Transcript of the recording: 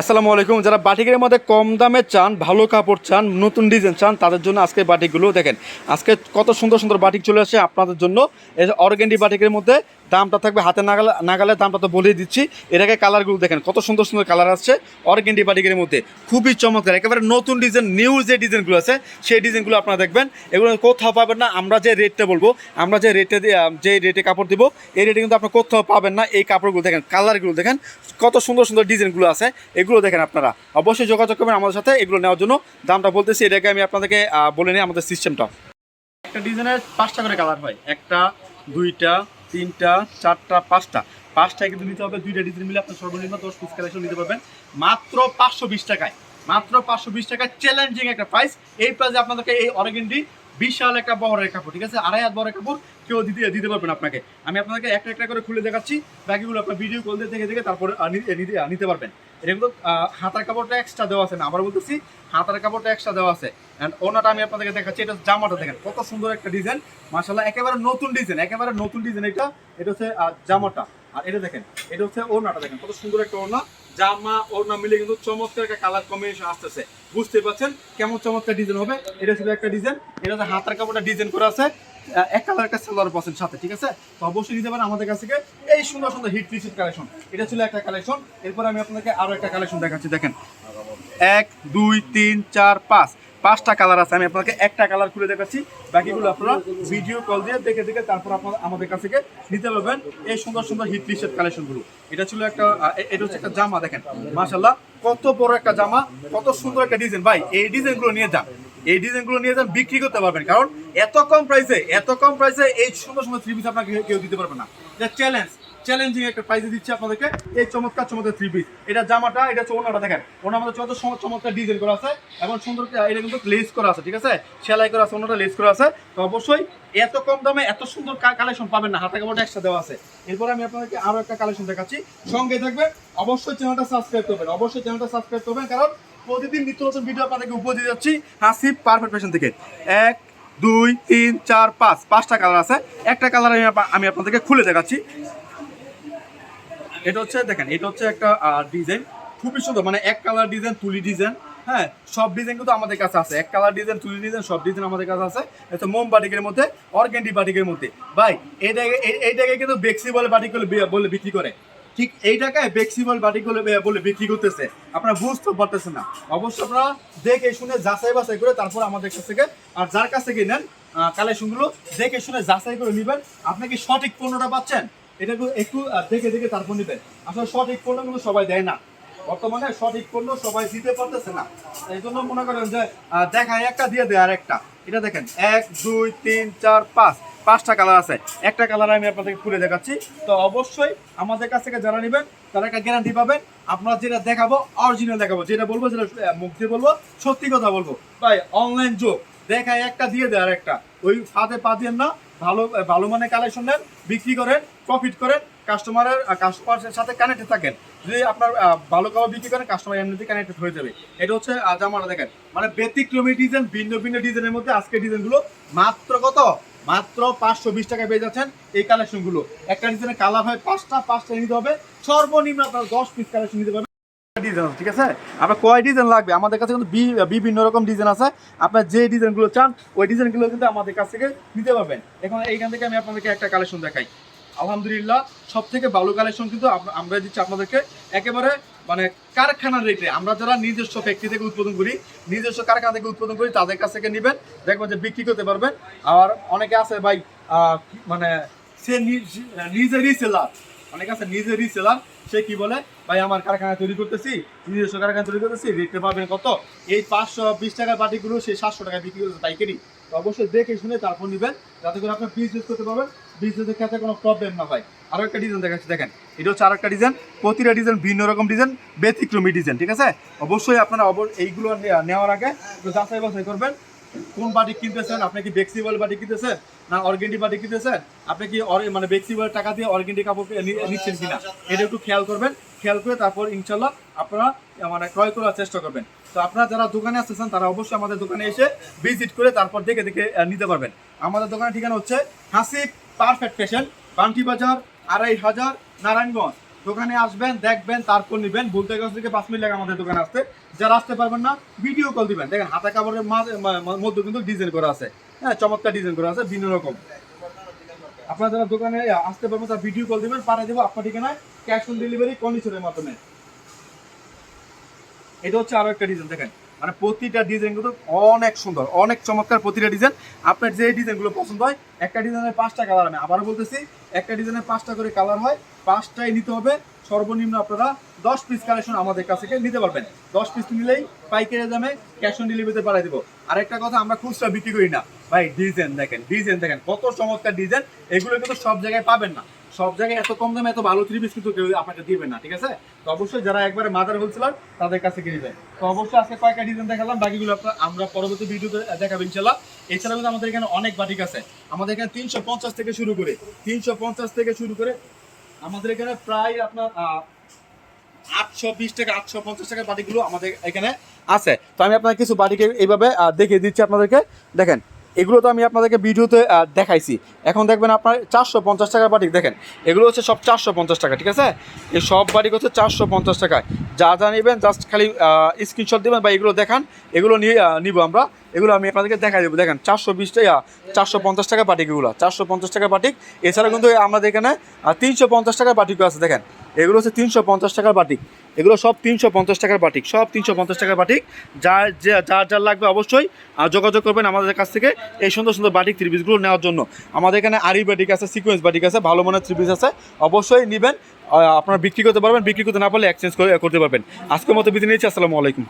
আসসালামু আলাইকুম। যারা বাটিকের মধ্যে কম দামে চান, ভালো কাপড় চান, নতুন ডিজাইন চান, তাদের জন্য আজকে বাটিকগুলো দেখেন। আজকে কত সুন্দর সুন্দর বাটিক চলে আসে আপনাদের জন্য। এই অর্গেন্ডি বাটিকের মধ্যে দামটা থাকবে হাতে নাগালে নাগালে দামটা তো বলেই দিচ্ছি। আগে কালারগুলো দেখেন, কত সুন্দর সুন্দর কালার আসছে অর্গেন্ডি বাটিকের মধ্যে। খুবই চমৎকার, একেবারে নতুন ডিজাইন, নিউ যে ডিজাইনগুলো আছে, সেই ডিজাইনগুলো আপনারা দেখবেন। এগুলো কোথাও পাবেন না, আমরা যে রেটটা বলব, আমরা যে রেটে যে রেটে কাপড় দিব, এই রেটে কিন্তু আপনার কোথাও পাবেন না। এই কাপড়গুলো দেখেন, কালারগুলো দেখেন, কত সুন্দর সুন্দর ডিজাইনগুলো আছে। এগুলো দেখেন আপনারা। অবশ্যই যোগাযোগ করবেন আমাদের সাথে এগুলো নেওয়ার জন্য। দামটা বলতেছি, এটাকে আমি আপনাদেরকে বলে নিই আমাদের সিস্টেমটা। একটা ডিজাইনের পাঁচটা করে কালার হয়। একটা, দুইটা, তিনটা, চারটা, পাঁচটা। পাঁচটা কিন্তু নিতে হবে, দুইটা ডিজাইন মিলে আপনার সর্বনিম্ন দশ পিস কালেকশন নিতে পারবেন। মাত্র পাঁচশো বিশ টাকায়, মাত্র পাঁচশো বিশ টাকায় চ্যালেঞ্জিং একটা প্রাইস এই প্রাইসে আপনাদেরকে এই অরেগেন্ডি বিশাল একটা বহরের কাপড়, ঠিক আছে? আড়াই হাত বড় কাপড় কেউ দিতে দিতে পারবেন আপনাকে। আমি আপনাকে একটা একটা করে খুলে দেখাচ্ছি। বাকিগুলো আপনার ভিডিও কল দিয়ে দেখে দেখে তারপরে নিতে পারবেন। এটা হাতার কাপড়টা এক্সট্রা দেওয়া আছে না। আবার বলতেছি, হাতার কাপড়টা এক্সট্রা দেওয়া আছে। অ্যান্ড ওনাটা আমি আপনাদেরকে দেখাচ্ছি, এটা জামাটা দেখেন, কত সুন্দর একটা ডিজাইন মাসাল্লাহ একেবারে নতুন ডিজাইন একেবারে নতুন ডিজাইন এটা। এটা হচ্ছে জামাটা। আর এটা দেখেন, এটা হচ্ছে ওনাটা দেখেন, কত সুন্দর একটা ওড়না। জামা, ওড়না মিলে কিন্তু চমৎকার একটা কালার কম্বিনেশন আসতেছে। বুঝতে পারছেন কেমন চমৎকার ডিজাইন হবে? এটা ছিল একটা ডিজাইন এটা হাতার কাপড়টা ডিজাইন করা আছে। এক কালার একটা সেলার পাচ্ছেন সাথে, ঠিক আছে? তো অবশ্যই নিতে পারেন আমাদের কাছ থেকে। এই সুন্দর সুন্দর হিট পিসের কালেকশন এটা ছিল একটা কালেকশন এরপর আমি আপনাকে আরও একটা কালেকশন দেখাচ্ছি, দেখেন। এক, দুই, তিন, চার, পাঁচ। পাঁচটা কালার আছে, আমি আপনাকে একটা কালার খুলে দেখাচ্ছি। বাকিগুলো আপনারা ভিডিও কল দিয়ে দেখে দেখে তারপর আপনারা আমাদের কাছ থেকে নিতে পারবেন এই সুন্দর সুন্দর হিট লিস্টের কালেকশনগুলো এটা ছিল একটা এটা হচ্ছে একটা জামা, দেখেন। মাশাল্লাহ কত বড় একটা জামা, কত সুন্দর একটা ডিজাইন ভাই, এই ডিজাইনগুলো নিয়ে যান। এই ডিজাইনগুলো নিয়ে যান, বিক্রি করতে পারবেন। কারণ এত কম প্রাইসে এত কম প্রাইসে এই সুন্দর সুন্দর থ্রি পিস আপনাকে কেউ দিতে পারবে না। চ্যালেঞ্জ চ্যালেঞ্জিং একটা প্রাইসে দিচ্ছি আপনাদেরকে। এই চমৎকার চমৎকার থ্রি পিস এটা জামাটা, এটা হচ্ছে ওনাটা দেখেন। ওনার মধ্যে চমৎকার চমৎকার ডিজাইন করা আছে। এবং সুন্দর এটা কিন্তু লেস করা আছে, ঠিক আছে? সেলাই করা আছে ওনাটা লেস করা আছে। তো অবশ্যই এত কম দামে এত সুন্দর কালেকশন পাবেন না। হাতে কাপড়টা একসাথে দেওয়া আছে। এরপর আমি আপনাদেরকে আরও একটা কালেকশন দেখাচ্ছি। সঙ্গে থাকবে অবশ্যই চ্যানেলটা সাবস্ক্রাইব করবেন। অবশ্যই চ্যানেলটা সাবস্ক্রাইব করবেন, কারণ প্রতিদিন নিত্য নতুন ভিডিও আপনাদেরকে উপহার দিয়ে যাচ্ছি হাসি পারফেক্ট ফ্যাশন থেকে। এক, দুই, তিন, চার, পাঁচ, পাঁচটা কালার আছে। একটা কালার আমি আমি আপনাদেরকে খুলে দেখাচ্ছি। এটা হচ্ছে, দেখেন, এটা হচ্ছে একটা ডিজাইন খুবই সুন্দর মানে এক কালার ডিজাইন তুলি ডিজাইন হ্যাঁ? সব ডিজাইন কিন্তু আমাদের কাছে আছে। এক কালার ডিজাইন তুলি ডিজাইন সব ডিজাইন আমাদের কাছে আছে। এটা মোম বাটিকের মধ্যে, অর্গেন্ডি বাটিকের মধ্যে। ভাই, এই জায়গায়, এই- এই জায়গায় কিন্তু বেক্সি বলে বলে বিক্রি করে। ঠিক এই টাকায় বেক্সিবল বাটিক বলে বিক্রি করতেছে। আপনারা বুঝতে পারতেছেন না। অবশ্যই আপনারা দেখে শুনে যাচাই বাছাই করে তারপর আমাদের কাছ থেকে, আর যার কাছ থেকে নেন কালেকশনগুলো দেখে শুনে যাচাই করে নেবেন। আপনি কি সঠিক পণ্যটা পাচ্ছেন? এটা একটু দেখে দেখে তারপর নেবেন। আসলে সঠিক পণ্য কিন্তু সবাই দেয় না। বর্তমানে সঠিক পণ্য সবাই দিতে পারতেছে না। এই জন্য মনে করেন যে দেখায় একটা দিয়ে দেয় আর একটা এটা দেখেন, এক, দুই, তিন, চার, পাঁচ। পাঁচটা কালার আছে। একটা কালার আমি আপনাদেরকে খুলে দেখাচ্ছি। তো অবশ্যই আমাদের কাছ থেকে যারা নেবেন, তারা একটা গ্যারান্টি পাবেন। আপনারা যেটা দেখাবো অরিজিনাল দেখাবো। যেটা বলব যেটা মুখ দিয়ে বলব, সত্যি কথা বলব। ভাই অনলাইন যোগ। দেখায় একটা দিয়ে দেয় আর একটা ওই ফাঁদে পা দিয়ে না ভালো ভালো মানে কালেকশন নেন, বিক্রি করেন প্রফিট করেন কাস্টমারের কাস্টমারের সাথে কানেক্টেড থাকেন। যদি আপনার ভালো খাবার বিক্রি করেন কাস্টমার এমনিতে কানেক্টেড হয়ে যাবে। এটা হচ্ছে জামাটা দেখেন। মানে ব্যতিক্রমী ডিজাইন ভিন্ন ভিন্ন ডিজাইনের মধ্যে আজকে ডিজাইনগুলো মাত্র কত? মাত্র পাঁচশো বিশ টাকায় পেয়ে যাচ্ছেন এই কালেকশনগুলো একটা ডিজাইনের কালার হয় পাঁচটা পাঁচটা নিতে হবে। সর্বনিম্ন আপনার দশ পিস কালেকশন নিতে পারবেন। ডিজাইন ঠিক আছে? আপনার কয় ডিজাইন লাগবে? আমাদের কাছে কিন্তু বিভিন্ন রকম ডিজাইন আছে। আপনার যে ডিজাইনগুলো চান, ওই ডিজাইনগুলো কিন্তু আমাদের কাছ থেকে নিতে পারবেন। এখন এইখান থেকে আমি আপনাদেরকে একটা কালেকশন দেখাই। আলহামদুলিল্লাহ সব থেকে ভালো কালেকশন কিন্তু আমরা দিচ্ছি আপনাদেরকে একেবারে মানে কারখানার রেটে আমরা যারা নিজস্ব ফ্যাক্টরি থেকে উৎপাদন করি, নিজস্ব কারখানা থেকে উৎপাদন করি, তাদের কাছ থেকে নেবেন, দেখবেন যে বিক্রি করতে পারবেন। আর অনেকে আছে ভাই মানে সে নিজ- নিজেরই সেলার অনেক আছে নিজেরই সেলার সে কি বলে? ভাই, আমার কারখানা তৈরি করতেছি, নিজস্ব কারখানা তৈরি করতেছি রেটে পাবেন কত? এই পাঁচশো বিশ টাকার বাটিগুলো সেই সাতশো টাকা বিক্রি করতে পাইকারি তো অবশ্যই দেখে শুনে তারপর নেবেন, যাতে করে আপনি বিজনেস করতে পারবেন। বিজনেসের ক্ষেত্রে কোনো প্রবলেম না হয়। আরও একটা ডিজাইন দেখাচ্ছি, দেখেন। এটা হচ্ছে আরেকটা ডিজাইন প্রতিটা ডিজাইন ভিন্ন রকম ডিজাইন ব্যতিক্রমী ডিজাইন ঠিক আছে? অবশ্যই আপনারা অব- এইগুলো নেওয়ার আগে যাচাই বাছাই করবেন। কোন বাটি কিনতেছেন? আপনি কি বেক্সিবল বাটি কিনতেছেন? না অর্গেন্ডি বাটি কিনতেছেন? আপনি কি মানে বেক্সিবল টাকা দিয়ে অর্গেন্ডি কাপড় নিচ্ছেন কিনা? এটা একটু খেয়াল করবেন। খেয়াল করে তারপর ইনশাল্লাহ আপনারা মানে ক্রয় করার চেষ্টা করবেন। তো আপনারা যারা দোকানে আসতেছেন, তারা অবশ্যই আমাদের দোকানে এসে ভিজিট করে তারপর দেখে দেখে নিতে পারবেন। আমাদের দোকানের ঠিকানা হচ্ছে হাসিব পারফেক্ট ফ্যাশন বান্টি বাজার, আড়াই হাজার, নারায়ণগঞ্জ। দোকানে আসবেন, দেখবেন, তারপর নিবেন। বলতে গাছ থেকে পাঁচ মিনিট লাগে আমাদের দোকানে আসতে। যারা আসতে পারবেন না ভিডিও কল দিবেন। দেখেন, হাতা কাপড়ের মধ্যে কিন্তু ডিজাইন করা আছে। হ্যাঁ চমৎকার ডিজাইন করা আছে বিভিন্ন রকম। আপনার যারা দোকানে আসতে পারবেন, তার ভিডিও কল দিবেন, পাঠিয়ে দেবো আপনার ঠিকানায় ক্যাশ অন ডেলিভারি কন্ডিশনের মাধ্যমে। এটা হচ্ছে আরও একটা ডিজাইন দেখেন। মানে প্রতিটা ডিজাইন কিন্তু অনেক সুন্দর, অনেক চমৎকার প্রতিটা ডিজাইন আপনার যে ডিজাইনগুলো পছন্দ হয়, একটা ডিজাইনের পাঁচটা কালার আমি আবারও বলতেছি, একটা ডিজাইনের পাঁচটা করে কালার হয়, পাঁচটাই নিতে হবে। সর্বনিম্ন আপনারা দশ পিস কালেকশন আমাদের কাছ থেকে নিতে পারবেন। দশ পিস নিলেই পাইকারি দামে ক্যাশ অন ডেলিভারিতে পাঠিয়ে দেবো। আর একটা কথা, আমরা খুচরা বিক্রি করি না। ভাই ডিজাইন দেখেন ডিজাইন দেখেন, কত চমৎকার ডিজাইন এগুলো কিন্তু সব জায়গায় পাবেন না। সব জায়গায় এত কম দামে এত ভালো থ্রি পিস কিন্তু কেউ আপনাকে দিবে না, ঠিক আছে? তো অবশ্যই যারা একবারে মাদার হোলসেলার তাদের কাছে কিনে যায় তো অবশ্যই আজকে কয়েকটা ডিজাইন দেখালাম, বাকিগুলো আমরা পরবর্তী ভিডিওতে দেখাবো ইনশাল্লাহ এছাড়া কিন্তু আমাদের এখানে অনেক বাটিক আছে। আমাদের এখানে তিনশো পঞ্চাশ থেকে শুরু করে, তিনশো পঞ্চাশ থেকে শুরু করে, আমাদের এখানে প্রায় আপনার আটশো বিশ টাকা আটশো পঞ্চাশ টাকার বাটিগুলো আমাদের এখানে আছে। তো আমি আপনাকে কিছু বাটিকে এইভাবে দেখিয়ে দিচ্ছি আপনাদেরকে। দেখেন এগুলো তো আমি আপনাদেরকে ভিডিওতে দেখাইছি। এখন দেখবেন আপনার চারশো পঞ্চাশ টাকার বাটিক, দেখেন। এগুলো হচ্ছে সব চারশো পঞ্চাশ টাকা, ঠিক আছে? এই সব বাটিক হচ্ছে চারশো পঞ্চাশ টাকায়। যা যা নেবেন জাস্ট খালি স্ক্রিনশট দেবেন বা এগুলো দেখান, এগুলো নিয়ে নিব আমরা। এগুলো আমি আপনাদেরকে দেখাই দেবো। দেখেন, চারশো বিশ টাকা, চারশো পঞ্চাশ টাকা বাটিক এগুলো, চারশো পঞ্চাশ টাকা বাটিক। এছাড়া কিন্তু আমাদের এখানে তিনশো পঞ্চাশ টাকার বাটিকও আছে, দেখেন। এগুলো হচ্ছে তিনশো পঞ্চাশ টাকার বাটিক। এগুলো সব তিনশো পঞ্চাশ টাকার বাটিক, সব তিনশো পঞ্চাশ টাকার বাটিক। যার যে- যার যার লাগবে অবশ্যই যোগাযোগ করবেন আমাদের কাছ থেকে এই সুন্দর সুন্দর বাটিক থ্রি পিসগুলো নেওয়ার জন্য। আমাদের এখানে আরি বাটিক আছে সিকোয়েন্স বাটিক আছে, ভালো মানের থ্রি পিস আছে। অবশ্যই নেবেন আপনারা বিক্রি করতে পারবেন, বিক্রি করতে না পারলে এক্সচেঞ্জ করে, করতে পারবেন। আজকের মতো বিধি নিয়েছি আসসালামু আলাইকুম।